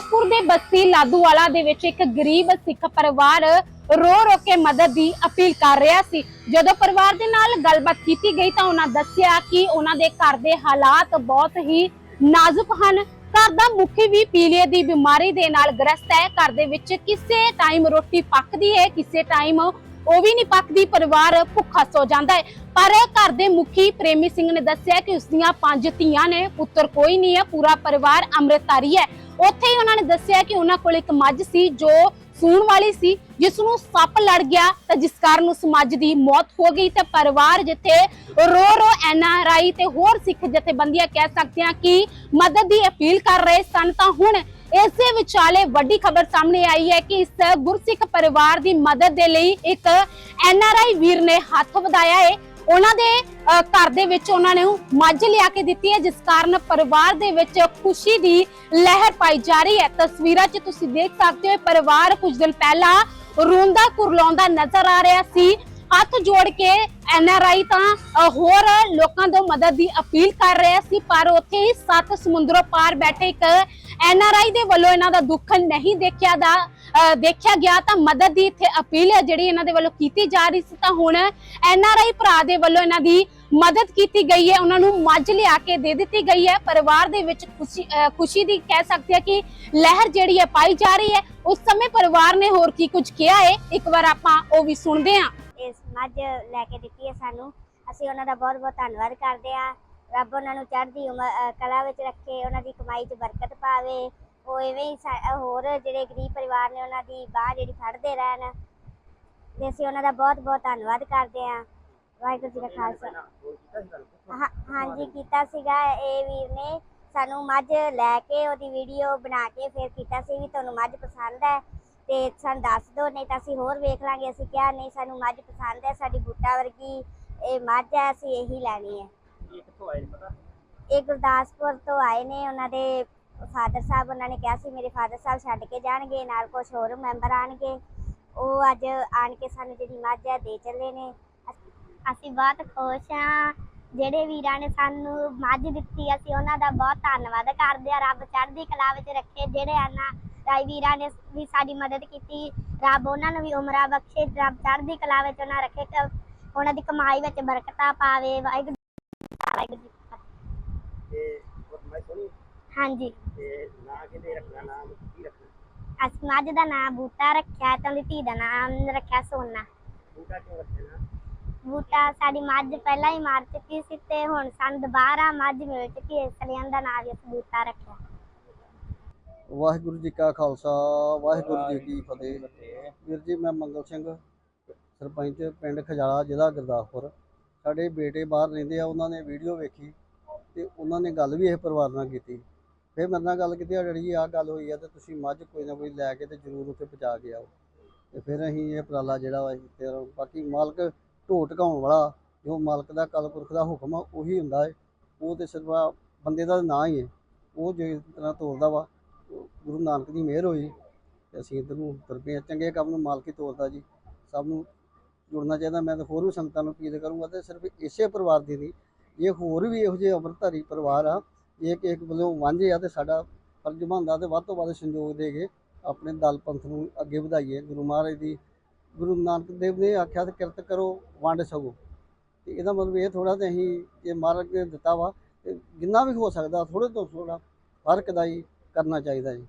ਫਿਰੋਜ਼ਪੁਰ ਦੇ ਬਸਤੀ ਲਾਦੂਵਾਲਾ ਦੇ ਵਿੱਚ ਇੱਕ ਗਰੀਬ ਸਿੱਖ ਪਰਿਵਾਰ ਰੋ ਰੋ ਕੇ ਮਦਦ ਦੀ ਅਪੀਲ ਕਰ ਰਿਹਾ ਸੀ। ਜਦੋਂ ਪਰਿਵਾਰ ਦੇ ਨਾਲ ਗੱਲਬਾਤ ਕੀਤੀ ਗਈ ਤਾਂ ਉਹਨਾਂ ਦੱਸਿਆ ਕਿ ਉਹਨਾਂ ਦੇ ਘਰ ਦੇ ਹਾਲਾਤ ਬਹੁਤ ਹੀ ਨਾਜ਼ੁਕ ਹਨ। ਘਰ ਦਾ ਮੁਖੀ ਵੀ ਪੀਲੀਏ ਦੀ ਬਿਮਾਰੀ ਦੇ ਨਾਲ ਗ੍ਰਸਤ ਹੈ। ਘਰ ਦੇ ਵਿੱਚ ਕਿਸੇ ਟਾਈਮ ਰੋਟੀ ਪੱਕਦੀ ਹੈ, ਕਿਸੇ ਟਾਈਮ ਉਹ ਵੀ ਨਹੀਂ ਪੱਕਦੀ, ਪਰਿਵਾਰ ਭੁੱਖਾ ਸੋ ਜਾਂਦਾ ਹੈ। ਪਰ ਘਰ ਦੇ ਮੁਖੀ ਪ੍ਰੇਮੀ ਸਿੰਘ ਨੇ ਦੱਸਿਆ ਕਿ ਉਸ ਦੀਆਂ ਪੰਜ ਧੀਆਂ ਨੇ, ਪੁੱਤਰ ਕੋਈ ਨਹੀਂ ਹੈ, ਪੂਰਾ ਪਰਿਵਾਰ ਅੰਮ੍ਰਿਤਧਾਰੀ ਹੈ। ਉੱਥੇ ਹੀ ਉਹਨਾਂ ਨੇ ਦੱਸਿਆ ਕਿ ਉਹਨਾਂ ਕੋਲ ਇੱਕ ਮੱਝ ਸੀ ਜੋ ਸੂਣ ਵਾਲੀ ਸੀ। ਜਿਸ ਨੂੰ ਸੱਪ ਲੜ ਗਿਆ ਤਾਂ ਜਿਸ ਕਾਰਨ ਉਸ ਮੱਝ ਦੀ ਮੌਤ ਹੋ ਗਈ। ਤੇ ਪਰਿਵਾਰ ਜਿੱਥੇ ਰੋ ਰੋ ਐਨਆਰਆਈ ਤੇ ਹੋਰ ਸਿੱਖ ਜਥੇਬੰਦੀਆਂ ਕਹਿ ਸਕਦੇ ਹਾਂ ਕਿ ਮਦਦ ਦੀ ਅਪੀਲ ਕਰ ਰਹੇ ਸਨ, ਤਾਂ ਹੁਣ ਇਸੇ ਵਿਚਾਲੇ ਵੱਡੀ ਖਬਰ ਸਾਹਮਣੇ ਆਈ ਹੈ ਕਿ ਇਸ ਗੁਰਸਿੱਖ ਪਰਿਵਾਰ ਦੀ ਮਦਦ ਦੇ ਲਈ ਇੱਕ ਐਨਆਰਆਈ ਵੀਰ ਨੇ ਹੱਥ ਵਧਾਇਆ ਹੈ। ਉਹਨਾਂ ਦੇ ਘਰ ਦੇ ਵਿੱਚ ਉਹਨਾਂ ਨੇ ਮੱਝ ਲਿਆ ਕੇ ਦਿੱਤੀ ਹੈ, ਜਿਸ ਕਾਰਨ ਪਰਿਵਾਰ ਦੇ ਵਿੱਚ ਖੁਸ਼ੀ ਦੀ ਲਹਿਰ ਪਾਈ ਜਾ ਰਹੀ ਹੈ। ਤਸਵੀਰਾਂ 'ਚ ਤੁਸੀਂ ਦੇਖ ਸਕਦੇ ਹੋ ਪਰਿਵਾਰ ਕੁਝ ਦਿਨ ਪਹਿਲਾਂ ਰੋਂਦਾ ਕੁਰਲਾਉਂਦਾ ਨਜ਼ਰ ਆ ਰਿਹਾ ਸੀ। ਹੱਥ ਜੋੜ ਕੇ ਐਨ ਆਰ ਆਈ ਤਾਂ ਹੋਰ ਲੋਕਾਂ ਤੋਂ ਮਦਦ ਦੀ ਅਪੀਲ ਕਰ ਰਿਹਾ ਸੀ, ਪਰ ਉੱਥੇ ਹੀ ਸੱਤ ਸਮੁੰਦਰੋਂ ਪਾਰ ਬੈਠੇ ਇੱਕ ਐਨ ਆਰ ਆਈ ਦੇ ਵੱਲੋਂ ਇਹਨਾਂ ਦਾ ਦੁੱਖ ਨਹੀਂ ਦੇਖਿਆ ਦਾ ਦੇਖਿਆ ਗਿਆ ਤਾਂ ਮਦਦ ਦੀ ਇੱਥੇ ਅਪੀਲ ਹੈ ਜਿਹੜੀ ਇਹਨਾਂ ਦੇ ਵੱਲੋਂ ਕੀਤੀ ਜਾ ਰਹੀ ਸੀ। ਤਾਂ ਹੁਣ ਐਨਆਰਆਈ ਭਰਾ ਦੇ ਵੱਲੋਂ ਇਹਨਾਂ ਦੀ ਮਦਦ ਕੀਤੀ ਗਈ ਹੈ। ਉਹਨਾਂ ਨੂੰ ਮੱਝ ਲਿਆ ਕੇ ਦੇ ਦਿੱਤੀ ਗਈ ਹੈ। ਪਰਿਵਾਰ ਦੇ ਵਿੱਚ ਖੁਸ਼ੀ ਖੁਸ਼ੀ ਦੀ ਕਹਿ ਸਕਦੇ ਆ ਕਿ ਲਹਿਰ ਜਿਹੜੀ ਹੈ ਪਾਈ ਜਾ ਰਹੀ ਹੈ। ਉਸ ਸਮੇਂ ਪਰਿਵਾਰ ਨੇ ਹੋਰ ਕੀ ਕੁਝ ਕਿਹਾ ਹੈ? ਇੱਕ ਵਾਰ ਆਪਾਂ ਉਹ ਵੀ ਸੁਣਦੇ ਹਾਂ। ਇਸ ਮੱਝ ਲੈ ਕੇ ਦਿੱਤੀ ਹੈ ਸਾਨੂੰ। ਅਸੀਂ ਉਹਨਾਂ ਦਾ ਬਹੁਤ ਬਹੁਤ ਧੰਨਵਾਦ ਕਰਦੇ ਹਾਂ। ਰੱਬ ਉਹਨਾਂ ਨੂੰ ਚੜ੍ਹਦੀ ਉਮਰ ਕਲਾ ਵਿੱਚ ਰੱਖੇ, ਉਹਨਾਂ ਦੀ ਕਮਾਈ 'ਚ ਬਰਕਤ ਪਾਵੇ। ਉਹ ਐਵੇਂ ਹੀ ਸਾ- ਹੋਰ ਜਿਹੜੇ ਗਰੀਬ ਪਰਿਵਾਰ ਨੇ ਉਹਨਾਂ ਦੀ ਬਾਹ ਜਿਹੜੀ ਫੜਦੇ ਰਹਿਣ ਤੇ ਅਸੀਂ ਉਹਨਾਂ ਦਾ ਬਹੁਤ ਬਹੁਤ ਧੰਨਵਾਦ ਕਰਦੇ ਹਾਂ। ਵਾਹਿਗੁਰੂ ਜੀ ਕਾ ਖਾਲਸਾ। ਹਾਂ- ਹਾਂਜੀ ਕੀਤਾ ਸੀਗਾ ਇਹ ਵੀਰ ਨੇ। ਸਾਨੂੰ ਮੱਝ ਲੈ ਕੇ ਉਹਦੀ ਵੀਡੀਓ ਬਣਾ ਕੇ ਫਿਰ ਕੀਤਾ ਸੀ ਵੀ ਤੁਹਾਨੂੰ ਮੱਝ ਪਸੰਦ ਹੈ ਤੇ ਸਾਨੂੰ ਦੱਸ ਦਿਓ ਨਹੀਂ ਤਾਂ ਅਸੀਂ ਹੋਰ ਵੇਖ ਲਾਂਗੇ। ਅਸੀਂ ਕਿਹਾ ਨਹੀਂ ਸਾਨੂੰ ਮੱਝ ਪਸੰਦ ਹੈ ਸਾਡੀ ਬੂਟਾ ਵਰਗੀ ਇਹ ਮੱਝ ਹੈ ਅਸੀਂ ਇਹੀ ਲੈਣੀ ਹੈ। ਇਹ ਗੁਰਦਾਸਪੁਰ ਤੋਂ ਆਏ ਨੇ ਉਹਨਾਂ ਦੇ ਫਾਦਰ ਸਾਹਿਬ ਉਹਨਾਂ ਨੇ ਕਿਹਾ ਸੀ, ਮੇਰੇ ਫਾਦਰ ਸਾਹਿਬ ਛੱਡ ਕੇ ਜਾਣਗੇ, ਨਾਲ ਕੁਝ ਹੋਰ ਮੈਂਬਰ ਆਣਗੇ। ਉਹ ਅੱਜ ਆਣ ਕੇ ਸਾਨੂੰ ਜਿਹੜੀ ਮੱਝ ਹੈ, ਦੇ ਚੱਲੇ ਨੇ। ਅਸੀਂ ਬਹੁਤ ਖੁਸ਼ ਹਾਂ। ਜਿਹੜੇ ਵੀਰਾਂ ਨੇ ਸਾਨੂੰ ਮੱਝ ਦਿੱਤੀ, ਅਸੀਂ ਉਹਨਾਂ ਦਾ ਬਹੁਤ ਧੰਨਵਾਦ ਕਰਦੇ ਹਾਂ। ਰੱਬ ਚੜ੍ਹਦੀ ਕਲਾ ਵਿੱਚ ਰੱਖੇ ਜਿਹੜੇ ਆਨਾ ਰਾਈ ਵੀਰਾਂ ਨੇ ਵੀ ਸਾਡੀ ਮਦਦ ਕੀਤੀ। ਰੱਬ ਉਹਨਾਂ ਨੂੰ ਵੀ ਉਮਰਾਂ ਬਖਸ਼ੇ। ਰੱਬ ਚੜ੍ਹਦੀ ਕਲਾ ਵਿੱਚ ਉਹਨਾਂ ਰੱਖੇ ਤੇ ਉਹਨਾਂ ਦੀ ਕਮਾਈ ਵਿੱਚ ਬਰਕਤਾਂ ਪਾਵੇ। ਵਾਹਿਗੁਰੂ ਵਾਹਿਗੁਰੂ ਜੀ ਹਾਂਜੀ। ਤੇ ਨਾਂ ਕਿਤੇ ਰੱਖਣਾ ਨਾਮ ਕੀ ਰੱਖਣਾ। ਅਸੀਂ ਮੱਝ ਦਾ ਨਾਮ ਬੂਟਾ ਰੱਖਿਆ ਤੇ ਉਹਦੀ ਧੀ ਦਾ ਨਾਮ ਰੱਖਿਆ ਸੋਨਾ। ਬੂਟਾ ਕਿਉਂ ਰੱਖਣਾ ਬੂਟਾ ਸਾਡੀ ਮੱਝ ਪਹਿਲਾਂ ਹੀ ਮਾਰ ਚੁੱਕੀ ਸੀ ਤੇ ਹੁਣ ਸਾਨੂੰ ਦੁਬਾਰਾ ਮੱਝ ਮਿਲ ਚੁੱਕੀ ਹੈ ਇਸ ਲਈ ਉਹਦਾ ਨਾਮ ਵੀ ਅਸੀਂ ਬੂਟਾ ਰੱਖਿਆ। ਵਾਹਿਗੁਰੂ ਜੀ ਕਾ ਖਾਲਸਾ ਵਾਹਿਗੁਰੂ ਜੀ ਕੀ ਫਤਿਹ। ਵੀਰ ਜੀ ਮੈਂ ਮੰਗਲ ਸਿੰਘ ਸਰਪੰਚ ਪਿੰਡ ਖਜਾਲਾ ਜ਼ਿਲ੍ਹਾ ਗੁਰਦਾਸਪੁਰ। ਸਾਡੇ ਬੇਟੇ ਬਾਹਰ ਰਹਿੰਦੇ ਆ ਉਹਨਾਂ ਨੇ ਵੀਡੀਓ ਵੇਖੀ ਤੇ ਉਹਨਾਂ ਨੇ ਗੱਲ ਵੀ ਇਹ ਪਰਿਵਾਰ ਨਾਲ ਕੀਤੀ। ਫਿਰ ਮੇਰੇ ਨਾਲ ਗੱਲ ਕੀਤੀ ਅੜੀ ਜੀ ਆਹ ਗੱਲ ਹੋਈ ਆ ਤੇ ਤੁਸੀਂ ਮੱਝ ਕੋਈ ਨਾ ਕੋਈ ਲੈ ਕੇ ਤੇ ਜ਼ਰੂਰ ਉੱਥੇ ਪਹੁੰਚਾ ਕੇ ਆਓ। ਤੇ ਫਿਰ ਅਸੀਂ ਇਹ ਉਪਰਾਲਾ ਜਿਹੜਾ ਵਾ ਅਸੀਂ ਤੇ ਬਾਕੀ ਮਾਲਕ ਢੋ ਢਕਾਉਣ ਵਾਲਾ, ਜੋ ਮਾਲਕ ਦਾ ਕਲਪੁਰਖ ਦਾ ਹੁਕਮ ਆ, ਉਹੀ ਹੁੰਦਾ ਹੈ ਉਹ ਤੇ ਸਿਰਫ ਆ ਬੰਦੇ ਦਾ ਨਾਂ ਹੀ ਹੈ ਉਹ ਜਿਸ ਤਰ੍ਹਾਂ ਤੋਰਦਾ ਵਾ, ਗੁਰੂ ਨਾਨਕ ਦੀ ਮਿਹਰ ਹੋਈ, ਤੇ ਅਸੀਂ ਇੱਧਰ ਨੂੰ ਤੁਰ ਪਏ ਚੰਗੇ ਕੰਮ ਨੂੰ ਮਾਲਕ ਹੀ ਤੋਰਦਾ ਜੀ। ਸਭ ਨੂੰ ਜੁੜਨਾ ਚਾਹੀਦਾ। ਮੈਂ ਤਾਂ ਹੋਰ ਵੀ ਸੰਗਤਾਂ ਨੂੰ ਅਪੀਲ ਕਰੂੰਗਾ ਤੇ ਸਿਰਫ ਇਸੇ ਪਰਿਵਾਰ ਦੀ ਨਹੀਂ ਇਹ ਹੋਰ ਵੀ ਇਹੋ ਜਿਹੇ ਅੰਮ੍ਰਿਤਧਾਰੀ ਪਰਿਵਾਰ ਆ ਇਹ ਇੱਕ ਵੱਲੋਂ ਵਾਂਝੇ ਆ ਤੇ ਸਾਡਾ ਫਰਜ਼ ਬਣਦਾ ਤੇ ਵੱਧ ਤੋਂ ਵੱਧ ਸੰਯੋਗ ਦੇ ਕੇ ਆਪਣੇ ਦਲ ਪੰਥ ਨੂੰ ਅੱਗੇ ਵਧਾਈਏ। ਗੁਰੂ ਮਹਾਰਾਜ ਦੀ, ਗੁਰੂ ਨਾਨਕ ਦੇਵ ਨੇ ਆਖਿਆ ਤੇ ਕਿਰਤ ਕਰੋ, ਵੰਡ ਸਕੋ ਤੇ ਇਹਦਾ ਮਤਲਬ ਇਹ ਥੋੜਾ ਤੇ ਅਸੀਂ ਇਹ ਮਹਾਰਾਜ ਨੇ ਦਿੱਤਾ ਵਾ ਜਿੰਨਾ ਵੀ ਹੋ ਸਕਦਾ ਥੋੜੇ ਤੋਂ ਥੋੜਾ ਫ਼ਰਕ ਦਾ ਹੀ ਕਰਨਾ ਚਾਹੀਦਾ ਜੀ।